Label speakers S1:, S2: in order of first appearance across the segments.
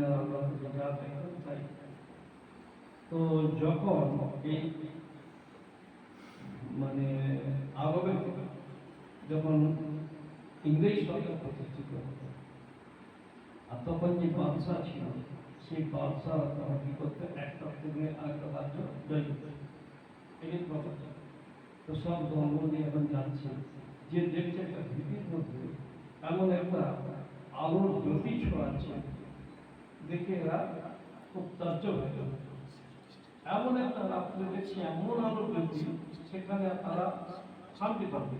S1: মুমিনার আল্লাহ তাই। তো যখন এই মানে আরবে যখন ইংরেজ সরকার প্রতিষ্ঠিত আর তখন যে বাদশাহ ছিল, সেই বাদশাহ তখন কি করতে? একটা থেকে আরেকটা রাজ্য জয় করতে। এই তো সব ধর্ম নিয়ে এখন যাচ্ছে। যে দেখছে একটা ভীতির মধ্যে এমন একটা আলোর জ্যোতি ছড়াচ্ছে দেখে এরা খুব তাজ্জব হয়ে এমন একটা রাত্রে দেখছি এমন আলো জ্যোতি সেখানে তারা শান্তি পাবে।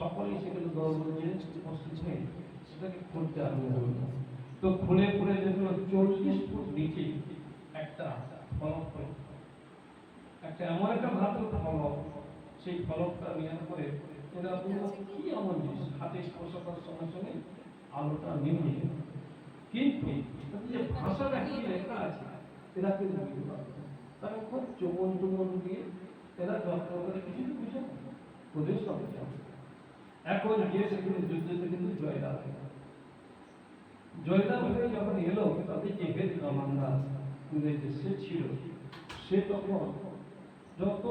S1: সকলেই সেখানে দল নিয়ে উপস্থিত হয়ে সেটাকে খুলতে আরম্ভ করল। তো খুলে খুলে দেখল চল্লিশ ফুট নিচে একটা ফলক একটা এমন একটা ধাতুর ফলক, সেই ফলকটা নেওয়ার পরে এরা বলল, কি এমন জিনিস? হাতে স্পর্শ করার সঙ্গে সঙ্গে আলোটা তাতে যে ভাষাটা কি লেখা আছে এরা কিন্তু বুঝতে পারবে তারা খুব চমন টমন দিয়ে এরা যত্ন করে কিছু বুঝে না প্রদেশ এখন গিয়ে সেখানে যুদ্ধতে কিন্তু জয়লাভ জয়লাভ হয়ে যখন এলো তাদের যে হেড কমান্ডার ইংরেজি সে ছিল সে তখন যত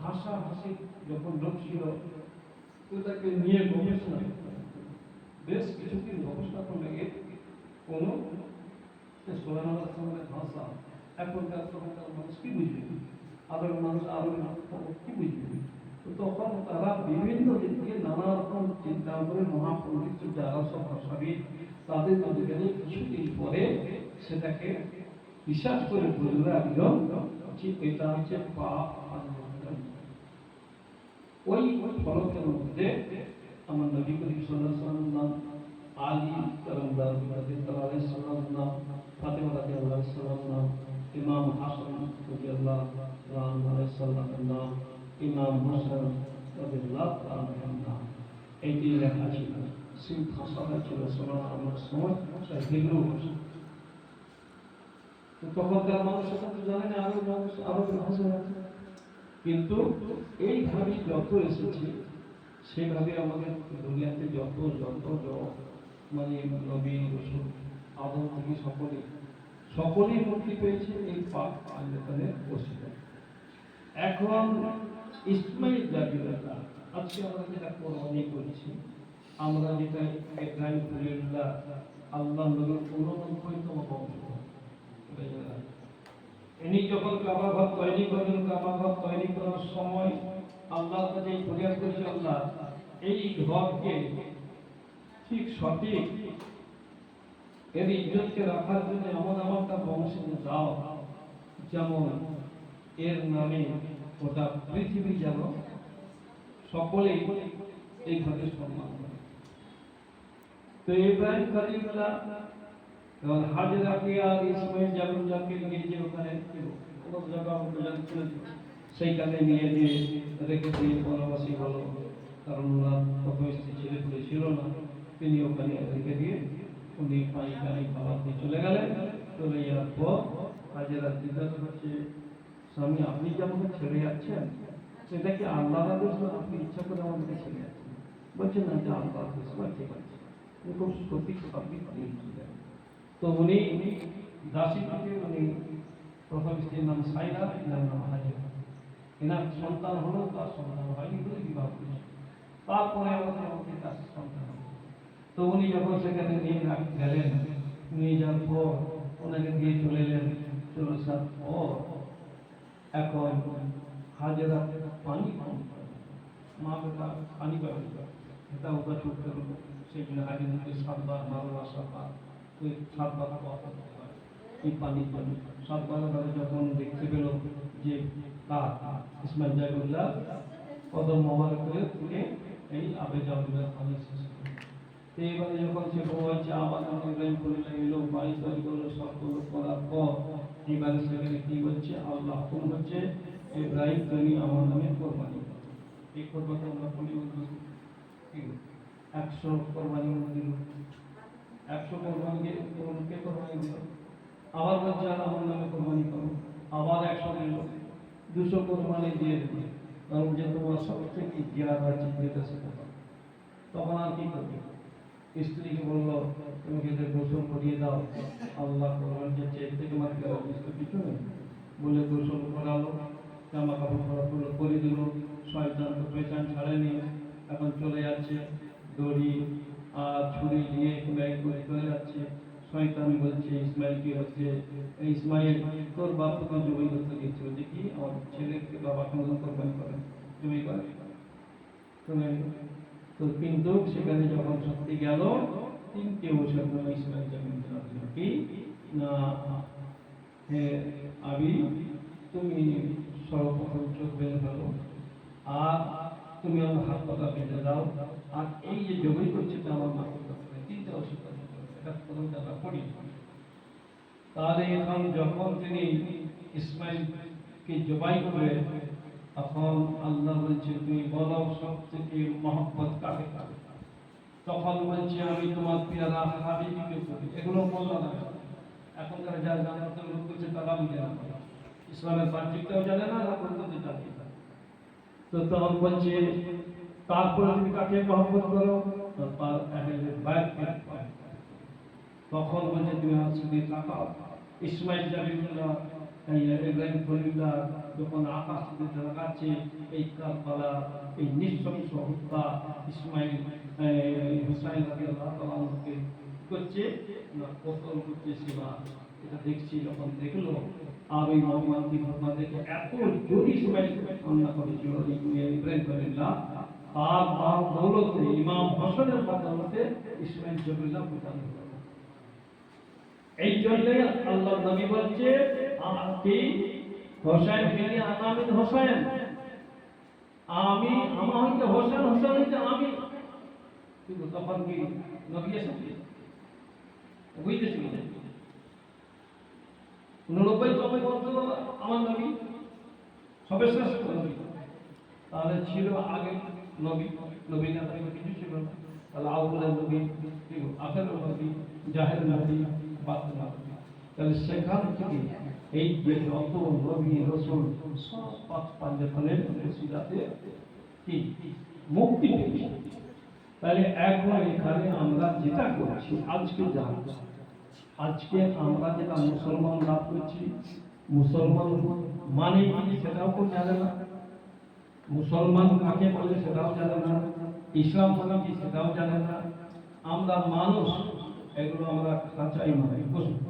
S1: হাসা হাসি যখন লোক ছিল তাকে নিয়ে গবেষণা বেশ কিছুদিন গবেষণা করলে কোনো সে সোলানার সঙ্গে ভাষা এখনকার সময়কার মানুষ কি বুঝবে আরবের মানুষ আরবের মানুষ কি বুঝবে তো তখন তারা বিভিন্ন দিক থেকে নানা রকম চিন্তা করে মহাপণ্ডিত যারা সব ভাষাবিদ তাদের মাঝখানে কিছুদিন পরে সেটাকে রিসার্চ করে বলল, একজন যে এটা হচ্ছে মঙ্গল। ওই ফলকের মধ্যে আমার নবী করিম ওয়াসাল্লাম নাম আলী করমদার রাদিয়াল্লাহু সাল্লাম সাল্লাম ইমাম হাসান সাল্লাম ইমাম হাসান এইটি লেখা ছিল। ছিল সময় ভাষা। তখনকার মানুষ সেটা তো জানে না, আরও মানুষ, আরও ভাষা কিন্তু এইভাবে যত এসেছে সেভাবে আমাদের দুনিয়াতে যত যত য- মানে নবী রসুল আদম থেকে সকলে। সকলেই মুক্তি পেয়েছে এই পাপ আল্লাহনে বসে এখন ইসমাইল জাবিউল্লাহ আজকে আমরা যেটা কোরবানি করছি আমরা যেটা ইব্রাহিম খলিলুল্লাহ আল্লাহ নবীর উননব্বইতম বংশ। ইনি যখন কাবা ঘর তৈরি করলেন কাবা ঘর তৈরি করার সময় আল্লাহ কাছে ফরিয়াদ করেছে আল্লাহ, এই ঘরকে ঠিক সঠিক। এর ইজ্জতকে রাখার জন্য এমন এমনটা বংশে দাও যেমন এর নামে গোটা পৃথিবী যেন সকলেই এইভাবে সম্মান করে। তো ইব্রাহিম খলিলুল্লাহ এবং হাজরাকে আর ইসমাইল জাবরুল্লাহকে নিয়ে যে ওখানে সেইখানে নিয়ে যে রেখে দিয়ে বনবাসী হলো কারণ ওনার কত স্ত্রী ছেলে ছিল না। তিনি ওখানে রেখে দিয়ে উনি পানি টানি খাবার দিয়ে চলে গেলেন। চলে যাওয়ার পর হাজেরা জিজ্ঞাসা করছে, স্বামী, আপনি কি আমাকে ছেড়ে যাচ্ছেন? সেটা কি আল্লাহ আদেশ আপনি ইচ্ছা করে আমাকে ছেড়ে যাচ্ছেন। বলছেন না, যে আল্লাহ আদেশ খুব সঠিক সঠিক ছিলেন তো উনি দাসী থেকে উনি প্রথম স্ত্রীর নাম সাইরা, এনার নাম হাজিরা। এনার সন্তান হলো, তার সন্তান হয়নি বলে বিবাহ করেছে। তারপরে আমাদের আমাদের কাছে সন্তান হলো। তো উনি যখন সেখানে নিয়ে গেলেন নিয়ে যাওয়ার পর ওনাকে দিয়ে চলে এলেন। চলে আসার পর এখন হাজেরা পানি কম। মা বেটা পানি পাবে এটা ওটা চুপ করল সেই জন্য হাজিরকে সাতবার বারোবার, সাতবার। ওই সাতবার এই পানি পানি। সাতবার যখন দেখতে পেল যে কার ইসমাইল জাইবুল্লাহ কদম মোবারক করে তুলে এই আবে জাবুল্লাহ পানি শেষ। তো এইবারে যখন সে ঘুমাচ্ছে আবার যখন ইব্রাহিম খলিল এলো, বাড়ি তৈরি করল, সব করল করার পর এবারে সেখানে কি বলছে আল্লাহ হুকুম হচ্ছে, ইব্রাহিম, তুমি আমার নামে কোরবানি এই কোরবানি আমরা বলি একশো কোরবানি দিল। একশো কোরবানি দিয়ে কে কোরবানি দিল? আবার বলছে আর আমার নামে কোরবানি করো। আবার একশো দিল। দুশো কোরবানি দিয়ে দিল। কারণ যে তোমার সব থেকে জ্ঞান আছে যেটা সেটা তখন আর কি করবে? স্ত্রীকে বলল, তুমি এদের গোসল করিয়ে দাও? আল্লাহ কিছু নেই। বলে গোসল করালো জামা কাপড় পরা পুরো করে দিল, শয়তান তো পেছান ছাড়েনি, এখন চলে যাচ্ছে, দড়ি আর ছুরি নিয়ে ব্যাগ করে চলে যাচ্ছে। শয়তান বলছে, ইসমাইল, কি হচ্ছে? ইসমাইল, তোর বাপ তো জমি করতে গেছিল দেখি আমার ছেলেকে বাবা কেমন কোরবানি করে জমি করে। তুমি তো কিন্তু সেখানে যখন শক্তি গেল, তিনটে বছর ধরে ইসমাইল জমিন কি? না, হে আবি, তুমি সর্বপ্রথম চোখ বেঁধে ফেলো, আর তুমি আমার হাত পাতা বেঁধে দাও, আর এই যে জমি করছে তা আমার মা তিনটে এটা প্রথম আমরা পড়ি। তাহলে এখন যখন তিনি ইসমাইলকে জবাই করে তখন আল্লাহ বলছে তুমি বলো সব থেকে মহব্বত কাকে কাকে? তখন বলছে, আমি তোমার পিয়ারা হাবিবিকে করি এগুলো বলল না এখনকার যারা জানে অত লোক করছে তারা বুঝে না। ইসলামের বাহ্যিকটাও জানে না, আর বলতে জানে তো তখন বলছে, তারপরে তুমি কাকে মহব্বত করো? তার আহলে বাইতকে তখন বলছে, তুমি সাথে তাকাও ইসমাইল জাবিরুল্লাহ এই যখন আকাশ থেকে তাকাচ্ছে এই কারবালা, এই নিঃশংস হত্যা ইসমাইল হুসাইন তাআলা করছে? কতল করছে সেবা। এটা দেখছি, যখন দেখল, আর ওই মোহাম্মদ ঘটনা দেখে এত জোরি ইসমাইল কান্না করেছিল ইব্রাহিম খলিলুল্লাহ তার বাপ দৌলতে, ইমাম হোসেনের বদৌলতে ইসমাইল জবিল্লাহ প্রচার এই জন্য আল্লাহ নবী বলছে আমি আমার হইতে হোসেন হোসেন হইতে আমি। কিন্তু তখন কি নবী এসেছে? বুঝতেছি উননব্বই তবে বছর আমার নবী, সবে শ্রেষ্ঠ নবী। তাহলে ছিল আগে নবী নবী না কিছু ছিল না। তাহলে আউ্লের নবী আখের নবী জাহের নবী বাতিল নবী। তাহলে সেখান থেকে এই যে যত নবী রসুল সব মুক্তি পেয়েছে। তাহলে একবার এখানে আমরা যেটা করছি, আজকে জানছি আজকে আমরা যেটা মুসলমান লাভ করছি, মুসলমান মানে কি সেটাও কেউ জানে না। মুসলমান কাকে বলে সেটাও জানে না। ইসলাম মানে কি সেটাও জানে না। আমরা মানুষ, এগুলো আমরা খাঁচাই মানে মানে আমাদের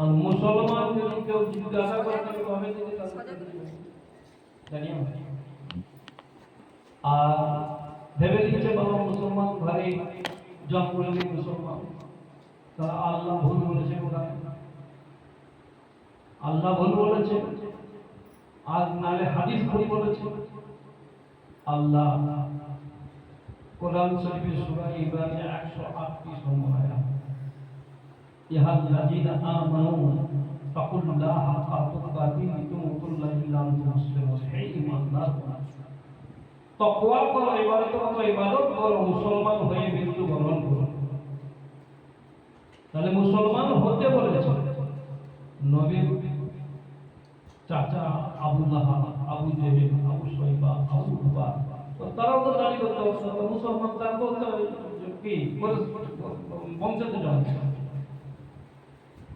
S1: আর মুসলমান যদি কেউ জিজ্ঞাসা আর ভেবে দিচ্ছে বাবা মুসলমান ঘরে নিলে মুসলমান। তারা আল্লাহ ভুল বলেছে কোরআনে আল্লাহ ভুল বলেছে। আর নালে হাদিস ভুল বলেছে। আল্লাহ কোরআন শরীফের সূরা ইব্রাহিম 138 নম্বর মুসলিমুন তাহলে মুসলমান হতে বলেছে নবী চাচা আবু লাহাব আবু জেহেল আবু শৈবা আবু তো তারাও তো দাবি করতে মুসলমান তার বলতে কি বংশতে জন্ম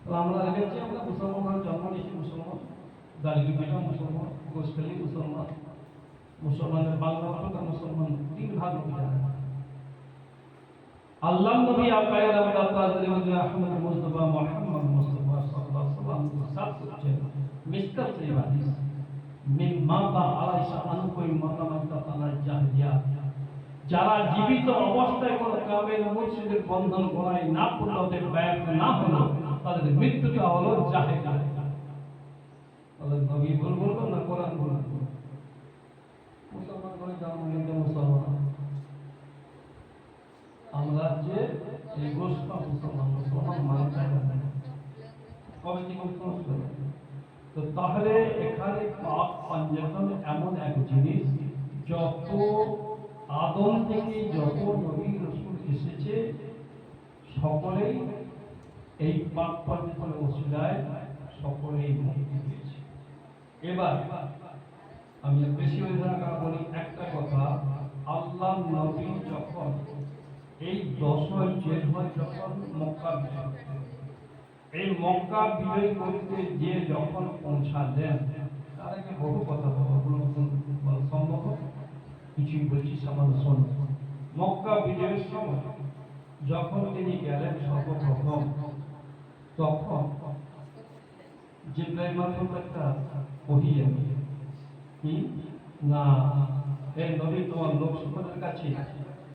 S1: তো আমরা আমরা মুসলমান জন্ম নিয়েছি মুসলমান মুসলমান মুসলমান মুসলমানের বাংলা মুসলমান, তিন ভাগ আল্লাহ নবী আকায় আল্লাহ তাআলা আহমদ মুহাম্মদ সাল্লাল্লাহু আলাইহি মিসকাত से হাদিস, মিন মাতা তালা জাহিলিয়া। যারা জীবিত অবস্থায় কোনো কামের মুর্শিদের বন্ধন গলায় না পড়ল ওদের ব্যাগ না হলো তাদের হলো জাহেলিয়া তাদের নবী ভুল না, কোরআন মুসলমান করে মুসলমান। আমরা যে এই মুসলমান মুসলমান কবে মুসলমান তো তাহলে এখানে পাপ পাঞ্জাতন এমন এক জিনিস, যত আদম থেকে যত নবী রসুল এসেছে, সকলেই এই ওসিলায় সকলেই মুক্তি পেয়েছে এবার আমি বেশি উদাহরণ করে বলি একটা কথা। আল্লাহ নবী যখন এই দশই যখন মক্কা এই মক্কা বিজয় করতে যে যখন তার আগে বহু কথা বলা বলা সম্ভব কিছুই বলছি সামান্য শোন। মক্কা বিজয়ের সময় যখন তিনি গেলেন সর্বপ্রথম তখন জিব্রাইল মারফত একটা ওহী আমি। কি না এই নবী তোমার লোক সকলের কাছে।